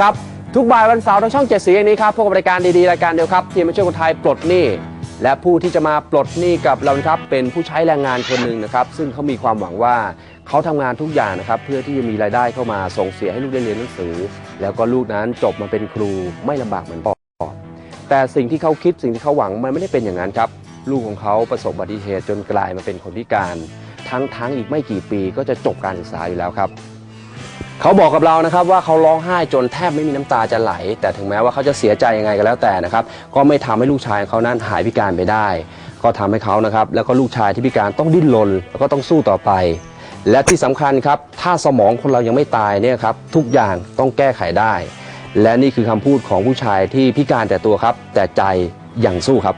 ครับ ทุกบ่ายวันเสาร์ทางช่องเจ็ดสีอย่างนี้ครับพวกบรายการดีๆ รายการเดียวครับ ที่มาช่วยคนไทยปลดหนี้ และผู้ที่จะมาปลดหนี้กับเรานะครับเป็นผู้ใช้แรงงานคนหนึ่งนะครับ ซึ่งเขามีความหวังว่าเขาทำงานทุกอย่างนะครับ เพื่อที่จะมีรายได้เข้ามาส่งเสียให้ลูกได้เรียนหนังสือ แล้วก็ลูกนั้นจบมาเป็นครูไม่ลำบากเหมือนพ่อแต่สิ่งที่เขาคิดสิ่งที่เขาหวังมันไม่ได้เป็นอย่างนั้นครับ ลูกของเขาประสบอุบัติเหตุจนกลายมาเป็นคนพิการ ทั้งทั้งอีกไม่กี่ปีก็จะจบการศึกษาอยู่แล้วครับ เขาบอกกับเรานะครับว่าเขาร้องไห้จนแทบไม่มีน้ำตาจะไหล แต่ถึงแม้ว่าเขาจะเสียใจยังไงก็แล้วแต่นะครับ ก็ไม่ทำให้ลูกชายของเขานั้นหายพิการไปได้ ก็ทำให้เขานะครับ แล้วก็ลูกชายที่พิการต้องดิ้นรนแล้วก็ต้องสู้ต่อไป และที่สำคัญครับ ถ้าสมองคนเรายังไม่ตายเนี่ยครับทุกอย่างต้องแก้ไขได้ และนี่คือคำพูดของผู้ชายที่พิการแต่ตัวครับ แต่ใจยังสู้ครับ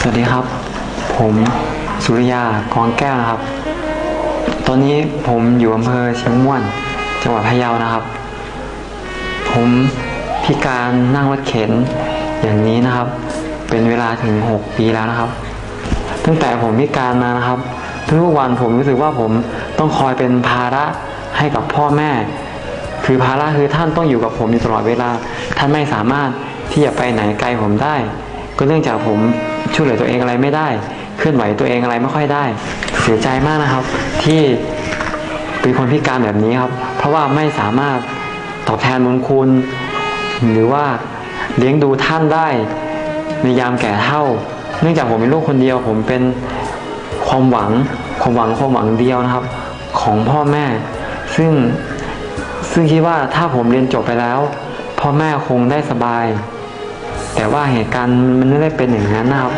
สวัสดีครับ ผมสุริยากองแก้วนะครับ อนนี้ผมอยู่อำเภอเชียงม่วน จังหวัดพะเยานะครับ ผมพิการนั่งรถเข็นอย่างนี้นะครับ เป็นเวลาถึง 6 ปีแล้วนะครับ ตั้งแต่ผมพิการมานะครับ ทุกวันผมรู้สึกว่าผมต้องคอยเป็นภาระให้กับพ่อแม่ คือภาระคือท่านต้องอยู่กับผมอยู่ตลอดเวลา ท่านไม่สามารถที่จะไปไหนไกลผมได้ ก็เนื่องจากผมช่วยเหลือตัวเองอะไรไม่ได้ เคลื่อนไหวตัวเองอะไรไม่ค่อยได้ เสียใจมากนะครับ ที่เป็นคนพิการแบบนี้ครับ เพราะว่าไม่สามารถตอบแทนบุญคุณ หรือว่าเลี้ยงดูท่านได้ในยามแก่เฒ่า เนื่องจากผมเป็นลูกคนเดียว ผมเป็นความหวังความหวังความหวังเดียวนะครับ ของพ่อแม่ ซึ่งซึ่งคิดว่าถ้าผมเรียนจบไปแล้ว พ่อแม่คงได้สบาย แต่ว่าเหตุการณ์มันไม่ได้เป็นอย่างนั้นนะครับ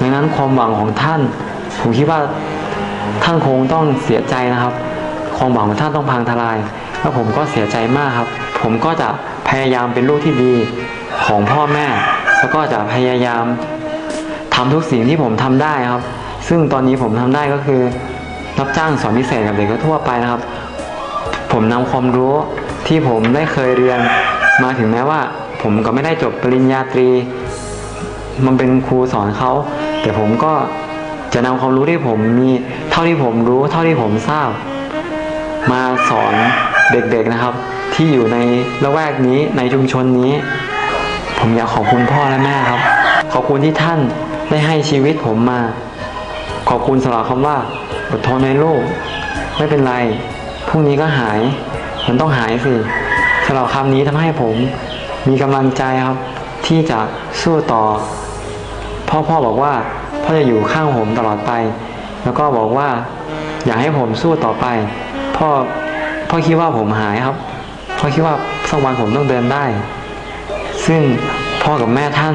ดังนั้นความหวังของท่าน ผมคิดว่า ท่านคงต้องเสียใจนะครับ ความหวังของท่านต้องพังทลาย แล้วผมก็เสียใจมากครับ ผมก็จะพยายามเป็นลูกที่ดีของพ่อแม่ แล้วก็จะพยายามทำทุกสิ่งที่ผมทำได้ครับ ซึ่งตอนนี้ผมทำได้ก็คือรับจ้างสอนพิเศษกับเด็กทั่วไปนะครับ ผมนำความรู้ที่ผมได้เคยเรียนมาถึงแม้ว่า ผมก็ไม่ได้จบปริญญาตรี มันเป็นครูสอนเขา แต่ผมก็ จะนำความรู้ที่ผมมีเท่าที่ผมรู้ เท่าที่ผมทราบ มาสอนเด็กๆนะครับ ที่อยู่ในละแวกนี้ในชุมชนนี้ ผมอยากขอบคุณพ่อและแม่ครับ ขอบคุณที่ท่านได้ให้ชีวิตผมมา ขอบคุณสำหรับคำว่าอดทนในลูกไม่เป็นไรพรุ่งนี้ก็หาย มันต้องหายสิสำหรับคำนี้ทำให้ผมมีกำลังใจครับ ที่จะสู้ต่อ พ่อพ่อบอกว่า พ่อจะอยู่ข้างผมตลอดไป แล้วก็บอกว่า อยากให้ผมสู้ต่อไป พ่อพ่อคิดว่าผมหายครับพ่อคิดว่าสักวันผมต้องเดินได้ ซึ่งพ่อกับแม่ท่าน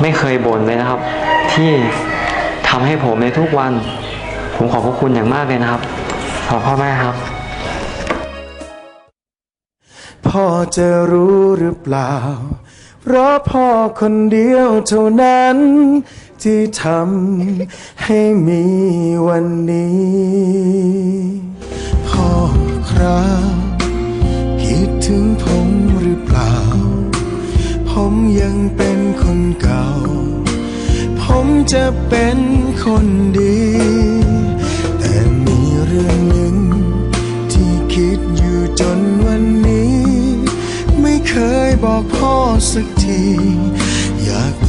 ไม่เคยบ่นเลยนะครับ ที่ทำให้ผมในทุกวัน ผมขอบพระคุณอย่างมากเลยนะครับ ขอบพ่อแม่ครับ พ่อจะรู้หรือเปล่า เพราะพ่อคนเดียวเท่านั้น ที่ทำให้มีวันนี้พ่อครับคิดถึงผมหรือเปล่า ผมยังเป็นคนเก่า ผมจะเป็นคนดี แต่มีเรื่องหนึ่ง ที่คิดอยู่จนวันนี้ ไม่เคยบอกพ่อสักที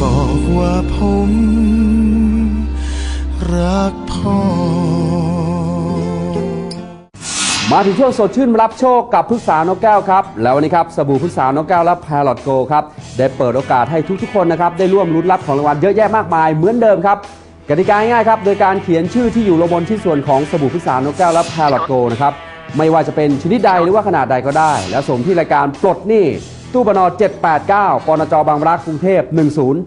บอกว่าผมรักพ่อมาถึงช่วงสดชื่นรับโชคกับพึกษานกแก้วครับ แล้ววันนี้ครับสบู่พึกษานกแก้วและแพรลอตโกครับได้เปิดโอกาสให้ทุกๆคนนะครับได้ร่วมลุ้นรับของรางวัลเยอะแยะมากมายเหมือนเดิมครับกติกาง่ายครับโดยการเขียนชื่อที่อยู่ลงบนที่ส่วนของสบู่พึกษานกแก้วและแพรลอตโกนะครับไม่ว่าจะเป็นชนิดใดหรือว่าขนาดใดก็ได้ แล้วส่งที่รายการปลดหนี้ ตู้ปน789 ปนจบางรักกรุงเทพ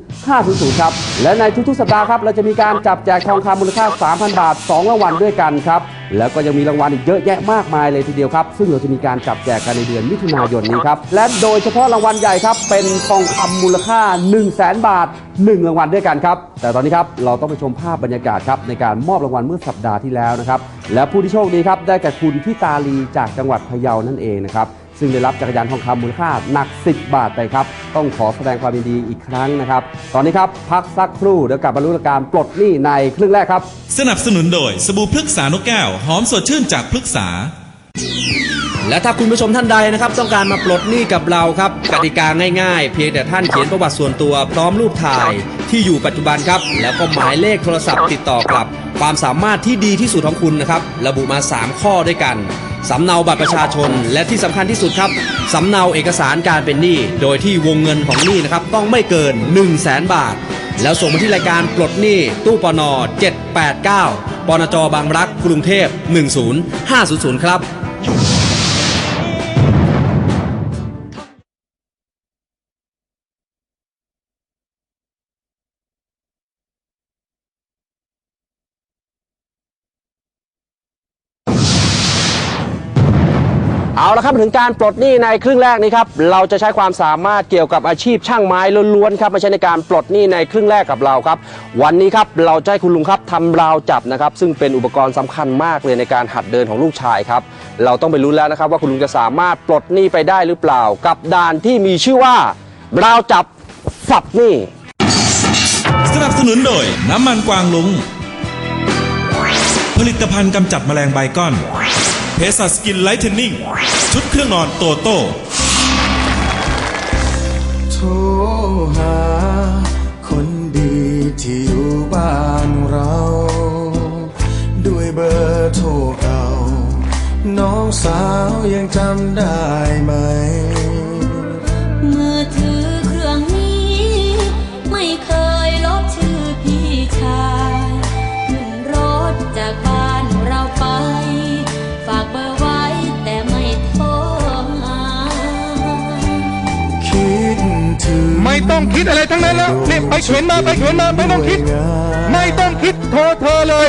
10500 ครับ และในทุกๆ สัปดาห์ครับ เราจะมีการจับแจกทองคำมูลค่า 3,000 บาท 2 รางวัลด้วยกันครับ แล้วก็ยังมีรางวัลอีกเยอะแยะมากมายเลยทีเดียวครับ ซึ่งเราจะมีการจับแจกกันในเดือนมิถุนายนนี้ครับ และโดยเฉพาะรางวัลใหญ่ครับ เป็นทองคำมูลค่า 1 0 0 0 0แบาท 1 รางวัลด้วยกันครับ แต่ตอนนี้ครับ เราต้องไปชมภาพบรรยากาศครับในการมอบรางวัลเมื่อสัปดาห์ที่แล้วนะครับ และผู้ที่โชคดีครับได้แก่คุณพี่ตาลีจากจังหวัดพะเยานั่นเองนะครับ ซึ่งได้รับจักรยานทองคำมูลค่าหนัก 10 บาทไปครับ ต้องขอแสดงความยินดีอีกครั้งนะครับ ตอนนี้ครับ พักสักครู่เดี๋ยวกลับมารู้การปลดหนี้ในครึ่งแรกครับ สนับสนุนโดยสบู่พฤกษานกแก้วหอมสดชื่นจากพฤกษา และถ้าคุณผู้ชมท่านใดนะครับ ต้องการมาปลดหนี้กับเราครับกติกาง่ายๆ เพียงแต่ท่านเขียนประวัติส่วนตัวพร้อมรูปถ่าย ที่อยู่ปัจจุบันครับ แล้วก็หมายเลขโทรศัพท์ติดต่อกลับ ความสามารถที่ดีที่สุดของคุณนะครับระบุมา 3 ข้อด้วยกัน สำเนาบัตรประชาชน และที่สำคัญที่สุดครับสำเนาเอกสารการเป็นหนี้ โดยที่วงเงินของหนี้นะครับต้องไม่เกิน 1 0 0 0 0แสนบาท แล้วส่งมาที่รายการปลดหนี้ตู้ปน789ปนจบางรัก กรุงเทพ 10500 ครับ เอาละครับมาถึงการปลดหนี้ในครึ่งแรกนี้ครับเราจะใช้ความสามารถเกี่ยวกับอาชีพช่างไม้ล้วนๆครับม่ใช่ในการปลดหนี้ในครึ่งแรกกับเราครับ วันนี้ครับเราจะให้คุณลุงครับทำราวจับนะครับ ซึ่งเป็นอุปกรณ์สำคัญมากเลยในการหัดเดินของลูกชายครับ เราต้องไปลุ้แล้วนะครับ ว่าคุณลุงจะสามารถปลดหนี้ไปได้หรือเปล่า กับด่านที่มีชื่อว่าราวจับฝับหนี้สนับสนุนโดยน้ำมันกวางลุง ผลิตภัณฑ์กำจัดแมลงใบก้อน เพสัสกินไลท์เทนนิ่งชุดเครื่องนอนโตโต้โทรหา คนดีที่อยู่บ้านเรา ด้วยเบอร์โทรเก่า น้องสาวยังจำได้ไหม ต้องคิดอะไรทั้งนั้นแล้วนี่ไปเขียนมาไปเขียนมาไม่ต้องคิด ไม่ต้องคิดโทรเธอเลย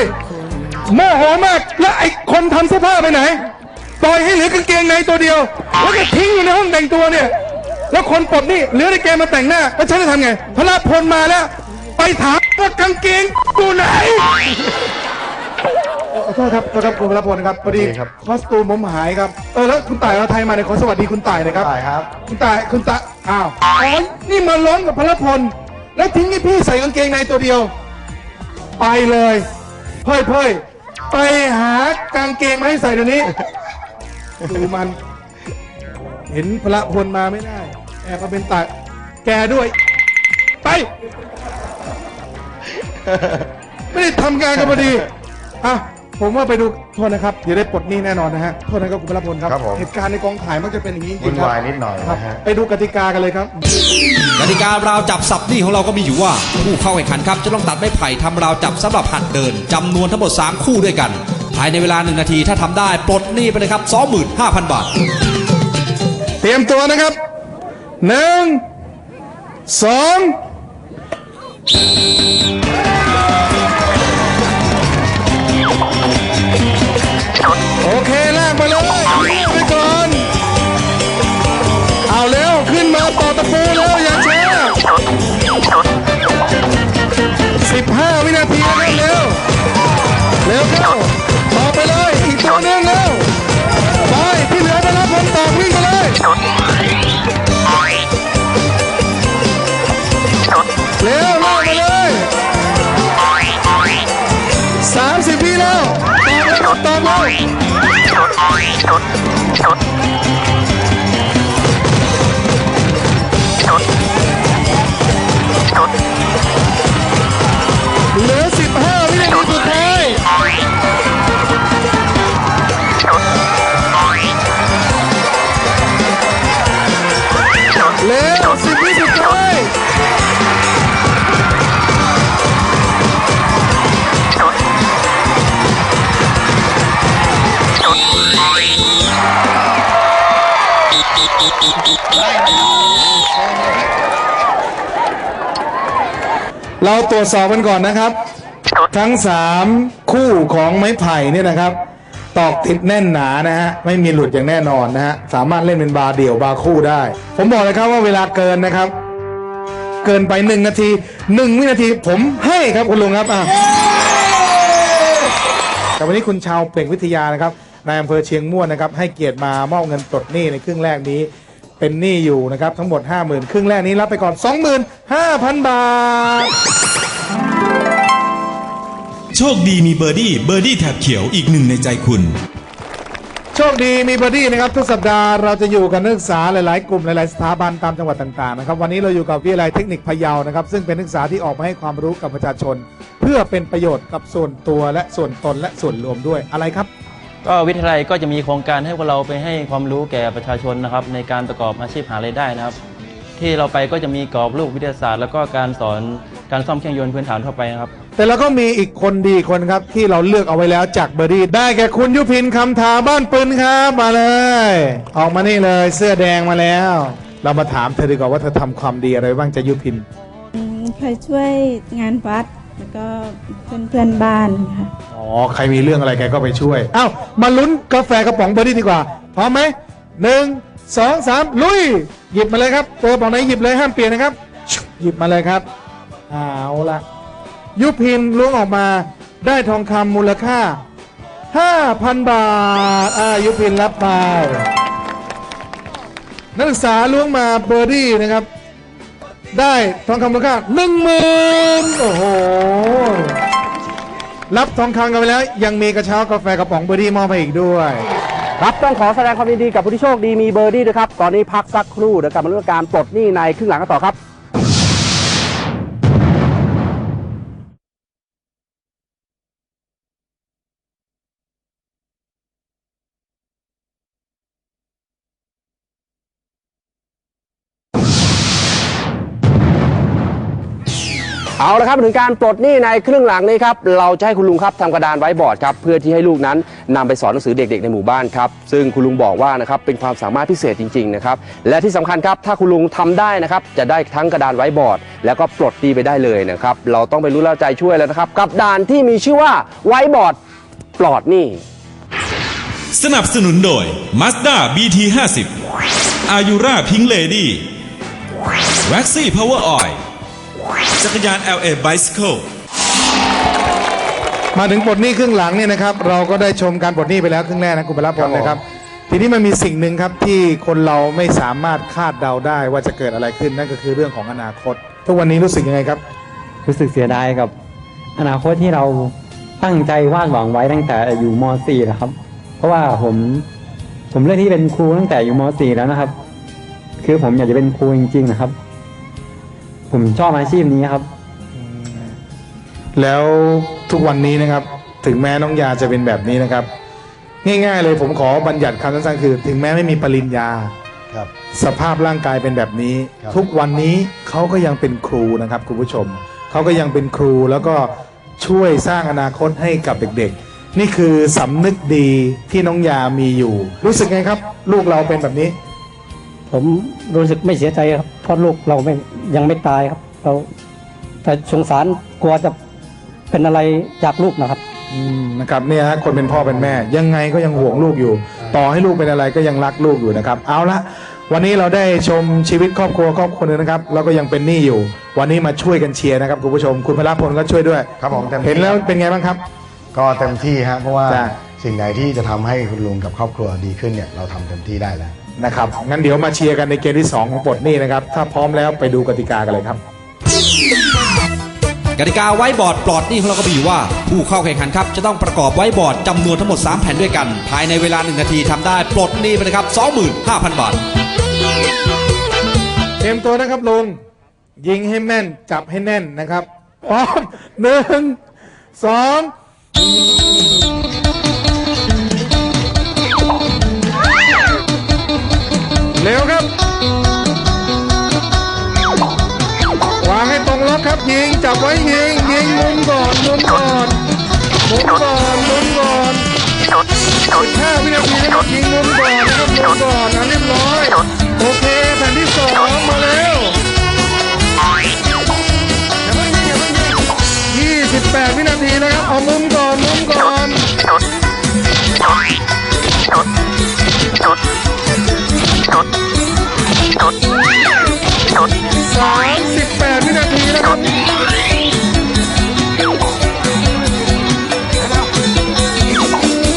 โมโหมากแล้วไอ้คนทำเสื้อผ้าไปไหนปล่อยให้เหลือกางเกงในตัวเดียวแล้วก็ทิ้งอยู่ในห้องแต่งตัวเนี่ย แล้วคนปลดนี่เหลือในเกงมาแต่งหน้าแล้วฉันจะทำไงพระพลมาแล้ว ไปถามว่ากางเกงอยู่ไหนขอ โทษครับขอโทษครับคุณพระพลครับพอดีคอสตูมผมหายครับเออแล้วคุณต่ายเราไทยมาเนี่ยขอสวัสดีคุณต่ายหนะครับต่ายครับ คุณตายคุณตาอ้าวอ๋อนี่มาล้มกับพลพล แล้วทิ้งให้พี่ใส่กางเกงในตัวเดียว ไปเลย เพ่ยเพ่ยไปหากางเกงมาให้ใส่เดี๋ยวนี้ ดูมัน เห็นพระพลมาไม่ได้แอบมาเป็นตาแกด้วย ไป ไม่ได้ทำงานกันพอดีอะ ผมว่าไปดูโทษนะครับเดี๋ยวได้ปลดหนี้แน่นอนนะฮะโทษนะครับคุณพระพลครับครับผม เหตุการณ์ในกองถ่ายมักจะเป็นอย่างนี้จริวุ่งนๆครับวายนิดหน่อยครับ นะฮะ ไปดูกติกากันเลยครับ กติการาวจับสับหนี้ของเราก็มีอยู่ว่า ผู้เข้าแข่งขันครับจะต้องตัดไม้ไผ่ทำราวจับสำหรับหัดเดินจำนวนทั้งหมด 3 คู่ด้วยกัน ภายในเวลา 1 นาทีถ้าทำได้ปลดหนี้ไปเลยครับ 25,000 บาท เตรียมตัวนะครับหนึ่งสอง เเราตรวจสอบกันก่อนนะครับ ทั้งสามคู่ของไม้ไผ่เนี่ยนะครับ ตอกติดแน่นหนานะฮะไม่มีหลุดอย่างแน่นอนนะฮะสามารถเล่นเป็นบาร์เดี่ยวบาร์คู่ได้ ผมบอกเลยครับว่าเวลาเกินนะครับ เกินไปหนึ่งนาทีหนึ่งวินาที ผมให้ครับคุณลุงครับอะแต่วันนี้คุณชาวเปล่งวิทยานะครับนายอำเภอเชียงม่วนนะครับให้เกียรติมามอบเงินปลดหนี้ในครึ่งแรกนี้ เป็นหนี้อยู่นะครับ ทั้งหมด 5 0,000 ครึ่งแรกนี้รับไปก่อน 25,000 บาท โชคดีมีเบอร์ดี้เบอร์ดี้แถบเขียวอีกหนึ่งในใจคุณ โชคดีมีบอดี้นะครับ ทุกสัปดาห์เราจะอยู่กับนักศึกษาหลายๆ กลุ่มหลายๆ สถาบันตามจังหวัดต่างๆนะครับวันนี้เราอยู่กับวิทยาลัยเทคนิคพะเยานะครับ ซึ่งเป็นนักศึกษาที่ออกมาให้ความรู้กับประชาชน เพื่อเป็นประโยชน์กับส่วนตัวและส่วนตนและส่วนรวมด้วยอะไรครับ ก็วิทยาลัยก็จะมีโครงการให้พวกเราไปให้ความรู้แก่ประชาชนนะครับ ในการประกอบอาชีพหารายได้นะครับ ที่เราไปก็จะมีกรอบรูปวิทยาศาสตร์ แล้วก็การสอนการซ่อมเครื่องยนต์พื้นฐานทั่วไปนะครับ แต่เราก็มีอีกคนดีคนครับ ที่เราเลือกเอาไว้แล้วจากเบอร์ดี้ได้แก่คุณยุพินคำทาบ้านปืนครับมาเลย ออกมานี่เลยเสื้อแดงมาแล้ว เรามาถามเธอดีกว่าว่าเธอทำความดีอะไรบ้างจะยุพินอืมเคยช่วยงานวัด แล้วก็เพื่อนเพื่อนๆบ้านค่ะ อ๋อ ใครมีเรื่องอะไรแกก็ไปช่วย เอ้ามาลุ้นกาแฟกระป๋องเบอร์ดี้ดีกว่า พร้อมไหมหนึ่งสองสามลุย หยิบมาเลยครับเจอกระป๋องไหนหยิบเลยห้ามเปลี่ยนนะครับหยิบมาเลยครับ เอาละยุพินล้วงออกมาได้ทองคำมูลค่า 5,000 บาทอ่ายุพินรับไป นักศึกษาล้วงมาเบอร์ดี้นะครับ ได้ทองคำมูลค่าหนึ่งหมื่นโอ้โห รับทองคำกันไปแล้ว ยังมีกระเช้ากาแฟกระป๋องเบอร์ดี้มอบไปอีกด้วย ครับต้องขอแสดงความยินดีกับผู้ที่โชคดีมีเบอร์ดี้ด้วยครับ ตอนนี้พักสักครู่เดี๋ยวกลับมาเรื่องการปลดหนี้ในครึ่งหลังกันต่อครับ เอาละครับถึงการปลดหนี้ในครึ่งหลังนี้ครับเราจะให้คุณลุงครับทำกระดานไว้บอร์ดครับเพื่อที่ให้ลูกนั้นนำไปสอนหนังสือเด็ก ๆ ในหมู่บ้านครับซึ่งคุณลุงบอกว่านะครับเป็นความสามารถพิเศษจริงๆนะครับและที่สำคัญครับถ้าคุณลุงทำได้นะครับจะได้ทั้งกระดานไว้บอร์ด แล้วก็ปลดหนี้ไปได้เลยนะครับเราต้องไปรู้แล้วใจช่วยแล้วนะครับกับด่านที่มีชื่อว่าไว้บอร์ดปลอดหนี้ สนับสนุนโดย Mazda BT 50 Ayura Pink Lady Waxy Power Oil จักรยาน LA Bicycle มาถึงปลดหนี้ครึ่งหลังเนี่ยนะครับ เราก็ได้ชมการปลดหนี้ไปแล้วครึ่งแรกนะคุณพลพลนะครับ ทีนี้มันมีสิ่งหนึ่งครับที่คนเราไม่สามารถคาดเดาได้ว่าจะเกิดอะไรขึ้นนั่นก็คือเรื่องของอนาคต ทุกวันนี้รู้สึกยังไงครับ รู้สึกเสียดายกับ อนาคตที่เราตั้งใจวาดหวังไว้ตั้งแต่อยู่ม .4 นะครับ เพราะว่าผมผมเลือกที่เป็นครูตั้งแต่อยู่ม .4 แล้วนะครับ คือผมอยากจะเป็นครูจริง ๆ นะครับ ผมชอบอาชีพนี้ครับ แล้วทุกวันนี้นะครับ ถึงแม้น้องยาจะเป็นแบบนี้นะครับ ง่ายๆเลยผมขอบัญญัติคำสั้นๆคือ ถึงแม้ไม่มีปริญญาครับสภาพร่างกายเป็นแบบนี้ครับทุกวันนี้เขาก็ยังเป็นครูนะครับคุณผู้ชมเขาก็ยังเป็นครูแล้วก็ช่วยสร้างอนาคตให้กับเด็กๆ นี่คือสำนึกดีที่น้องยามีอยู่ รู้สึกไงครับ ลูกเราเป็นแบบนี้ ผมรู้สึกไม่เสียใจครับเพราะลูกเราไม่ยังไม่ตายครับ เราแต่สงสารกลัวจะเป็นอะไรจากลูกนะครับ อืมนะครับเนี่ยฮะคนเป็นพ่อเป็นแม่ ยังไงก็ยังห่วงลูกอยู่ ต่อให้ลูกเป็นอะไรก็ยังรักลูกอยู่นะครับ เอาละวันนี้เราได้ชมชีวิตครอบครัวครอบครัวหนึงนะครับเราก็ยังเป็นหนี้อยู่ วันนี้มาช่วยกันเชียร์นะครับคุณผู้ชม คุณพลพลก็ช่วยด้วย ครับผมเต็มที่เห็นแล้วเป็นไงบ้างครับ ก็เต็มที่ฮะเพราะว่า จ้ะ สิ่งไหนที่จะทำให้คุณลุงกับครอบครัวดีขึ้นเนี่ยเราทำเต็มที่ได้แล้ว นะครับงั้นเดี๋ยวมาเชียร์กันในเกมที่ 2 ของปลดหนี้นะครับ ถ้าพร้อมแล้วไปดูกติกากันเลยครับ กติกาไว้บอร์ดปลอดหนี้ของเราก็มีอยู่ว่า ผู้เข้าแข่งขันครับ จะต้องประกอบไว้บอร์ดจำนวนทั้งหมด 3 แผ่นด้วยกัน ภายในเวลา 1 นาทีทำได้ปลดหนี้ไปนะครับ 25,000 บาท เตรียมตัวนะครับลุงยิงให้แม่นจับให้แน่นนะครับพร้อมหนึ่งสอง เร็วครับ วางให้ตรงล็อกครับยิงจับไว้ยิงยิงมุมก่อนมุมก่อนมุมก่อนมุมก่อนสิบห้าวินาทีนะครับยิงมุมก่อนนะครับมุมก่อนนะเรียบร้อยโอเคแผ่นที่สองมาแล้วยี่สิบแปดวินาทีนะครับเอามุมก่อนมุมก่อน สามสิบแปดวินาทีนะครับ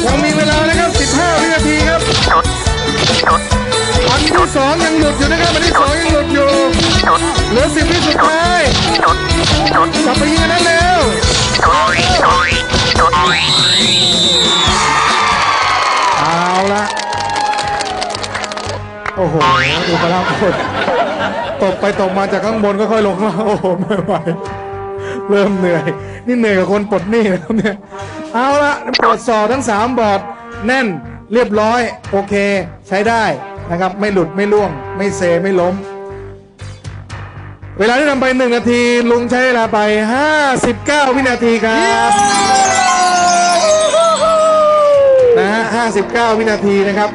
ยังมีเวลานะครับสิบห้าวินาทีครับอันที่สองยังหลุดอยู่นะครับอันที่สองยังหลุดอยู่เหลือสิบวิสุดท้ายกลับไปยิงกันนั้นเร็ว โอ้โหดูพละพลตกไปตกมาจากข้างบนก็ค่อยลงมาโอ้โหไม่ไหวเริ่มเหนื่อย นี่เหนื่อยกับคนปลดหนี้นะครับเนี่ย เอาละตรวจสอบทั้ง3บอร์ดแน่นเรียบร้อย โอเค ใช้ได้นะครับ ไม่หลุดไม่ล่วง ไม่เซไม่ล้ม เวลาที่ทำไป 1 นาที ลุงใช้เวลาไป 59 วินาทีครับนะฮะ59 วินาทีนะครับ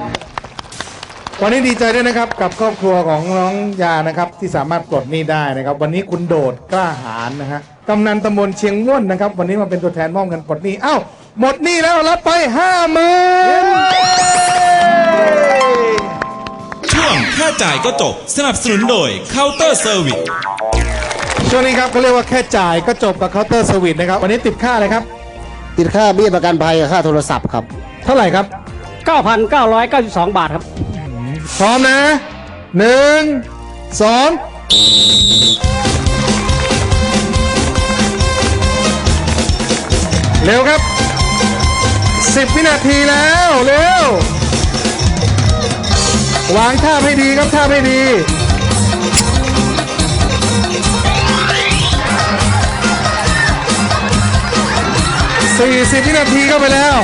วันนี้ดีใจด้วยนะครับกับครอบครัวของน้องยานะครับที่สามารถปลดหนี้ได้นะครับ วันนี้คุณโดดกล้าหาญนะฮะกำนันตำบลเชียงม่วนนะครับ วันนี้มาเป็นตัวแทนมอบเงินปลดหนี้อ้าวหมดหนี้แล้วรับไปห้าหมื่นช่วงแค่จ่ายก็จบ สนับสนุนโดยเคาน์เตอร์เซอร์วิสช่วงนี้ครับเขาเรียกว่าแค่จ่ายก็จบกับเคาน์เตอร์สวิตนะครับวันนี้ติดค่าอะไรครับ ติดค่าเบี้ยประกันภัยกับค่าโทรศัพท์ครับ เท่าไหร่ครับ 9,992 บาทครับ พร้อมนะหนึ่งสองเร็วครับสิบวินาทีแล้วเร็ววางท่าให้ดีครับท่าให้ดีสี่สิบวินาทีเข้าไปแล้ว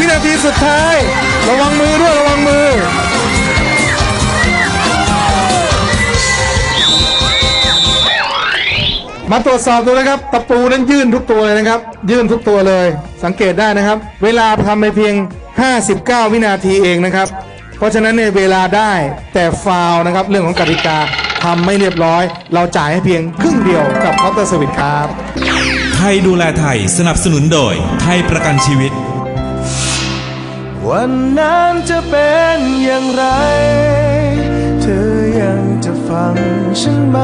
วินาทีสุดท้าย ระวังมือด้วยระวังมือ มาตรวจสอบดูนะครับ ตะปูนั้นยื่นทุกตัวเลยนะครับ ยื่นทุกตัวเลย สังเกตได้นะครับ เวลาทำไปเพียง 59 วินาทีเองนะครับ เพราะฉะนั้นเนี่ยเวลาได้แต่ฟาวนะครับ เรื่องของกติกาทำไม่เรียบร้อย เราจ่ายให้เพียงครึ่งเดียวกับเคาน์เตอร์สวิตครับ ไทยดูแลไทยสนับสนุนโดย ไทยประกันชีวิต วันนั้นจะเป็นอย่างไร เธอยังจะฟังฉันไหม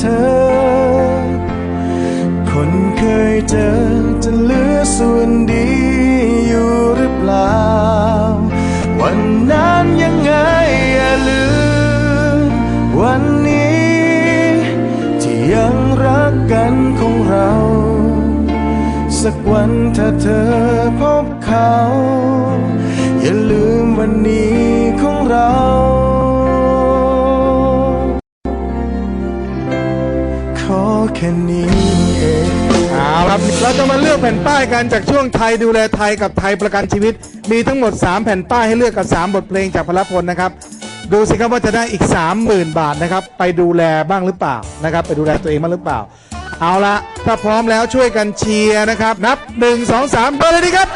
เธอ คนเคยเจอจะเหลือส่วนดีอยู่หรือเปล่า วันนั้นยังไงอย่าลืมวันนี้ที่ยังรักกัน สักวันถ้าเธอพบเขา อย่าลืมวันนี้ของเราขอแค่นี้เองเอาครับเราจะมาเลือกแผ่นป้ายกันจากช่วงไทยดูแลไทยกับไทยประกันชีวิต มีทั้งหมด 3 แผ่นป้ายให้เลือกกับ 3 บทเพลงจากพลพลนะครับ ดูสิครับว่าจะได้อีก 30,000 บาทนะครับ ไปดูแลบ้างหรือเปล่านะครับ ไปดูแลตัวเองบ้างหรือเปล่า เอาละถ้าพร้อมแล้วช่วยกันเชียร์นะครับ นับ 1 2 3เบอร์เลยดีครับ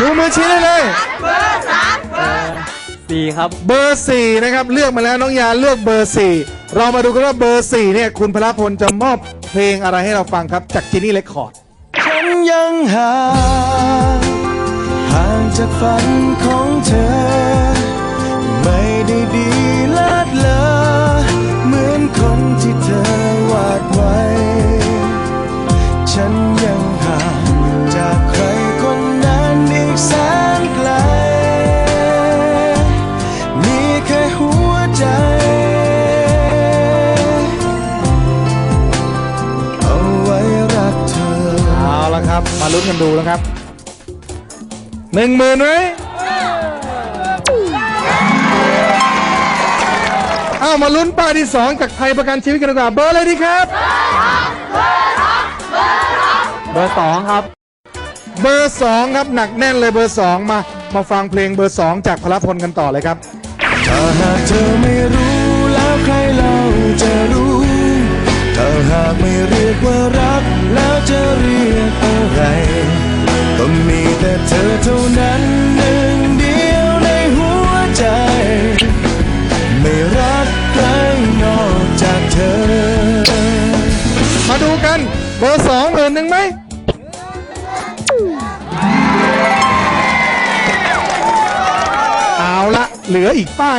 ดูมือชี้ได้เลย สี่ครับ เบอร์สี่นะครับเลือกมาแล้วน้องยาเลือกเบอร์สี่เรามาดูกันว่าเบอร์สี่เนี่ยคุณพลพลจะมอบเพลงอะไรให้เราฟังครับจากจินี่เรคคอร์ด ฉันยังห่างห่างจากฝันของเธอ ไม่ได้ดี หนึ่งหมื่นไหมเอามาลุ้นป้ายที่สองจากไทยประกันชีวิตกันดีกว่าเบอร์อะไรดีครับ เบอร์สองครับ เบอร์สองครับหนักแน่นเลยเบอร์สองมา มาฟังเพลงเบอร์สองจากพลพลกันต่อเลยครับ ถ้าหากเธอ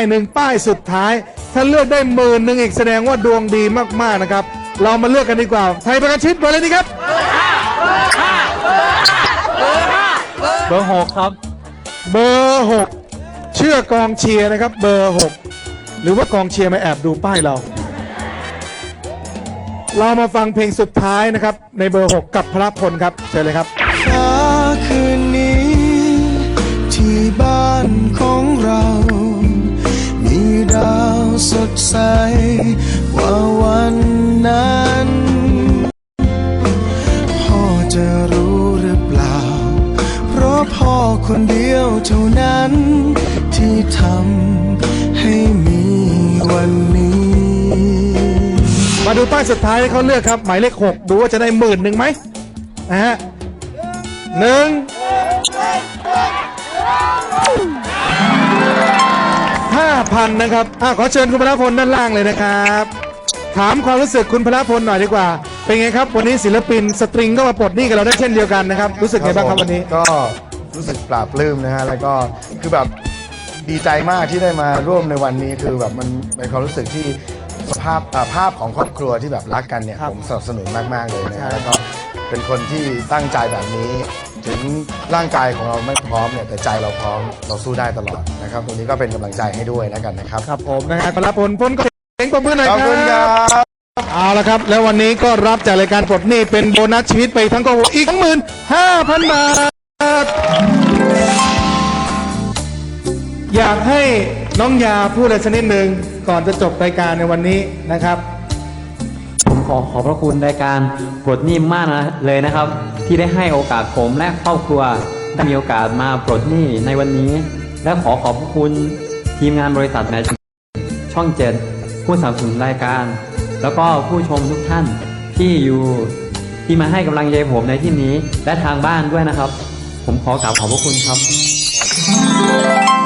ายหนึ่งป้ายสุดท้าย ถ้าเลือกได้หมื่นหนึ่งอีกแสดงว่าดวงดีมากๆนะครับ เรามาเลือกกันดีกว่า ไทยประกันชีวิตเบอร์อะไรดีครับเบอร์หกครับ เบอร์หกเชื่อกองเชียร์นะครับ เบอร์หกหรือว่ากองเชียร์มาแอบดูป้ายเรา เรามาฟังเพลงสุดท้ายนะครับ ในเบอร์6กับพระพลครับเชิญเลยครับ สดใสกว่าวันนั้นพ่อจะรู้หรือเปล่า เพราะพ่อคนเดียวเท่านั้น ที่ทำให้มีวันนี้ มาดูป้ายสุดท้ายที่เขาเลือกครับ หมายเลข 6 ดูว่าจะได้หมื่นหนึ่งไหมนะฮะหนึ่ง พันนะครับอะขอเชิญคุณพระพลด้านล่างเลยนะครับ ถามความรู้สึกคุณพระพลหน่อยดีกว่า เป็นไงครับ วันนี้ศิลปินสตริงก็มาปลดหนี้กับเราได้เช่นเดียวกันนะครับ รู้สึกไงบ้างครับวันนี้ ก็รู้สึกปลาบปลื้มนะฮะแล้วก็คือแบบดีใจมากที่ได้มาร่วมในวันนี้คือแบบมันเป็นความรู้สึกที่ภาพอ่าภาพของครอบครัวที่แบบรักกันเนี่ย ผมสนับสนุนมาก ๆ เลยนะฮะแล้วก็เป็นคนที่ตั้งใจแบบนี้ ถึงร่างกายของเราไม่พร้อมเนี่ยแต่ใจเราพร้อมเราสู้ได้ตลอดนะครับตรงนี้ก็เป็นกำลังใจให้ด้วยแล้วกันนะครับ ครับผมนะฮะพระพลพลก็เสียงปรบมือหน่อยขอบคุณครับ เอาละครับ แล้ววันนี้ก็รับจากรายการปลดหนี้เป็นโบนัสชีวิตไปทั้งกองอีกหมื่นห้าพันบาท อยากให้น้องยาพูดอะไรสักนิดหนึ่งก่อนจะจบรายการในวันนี้นะครับผมข อขอบพระคุณรายการปลดหนี้มากนะเลยนะครับ ที่ได้ให้โอกาสผมและครอบครัวได้มีโอกาสมาปลดหนี้ในวันนี้ และขอขอบพระคุณทีมงานบริษัทแมชช่องเจ็ดผู้สนับสนุนรายการ แล้วก็ผู้ชมทุกท่านที่อยู่ที่มาให้กำลังใจผมในที่นี้และทางบ้านด้วยนะครับ ผมขอกราบขอบพระคุณครับ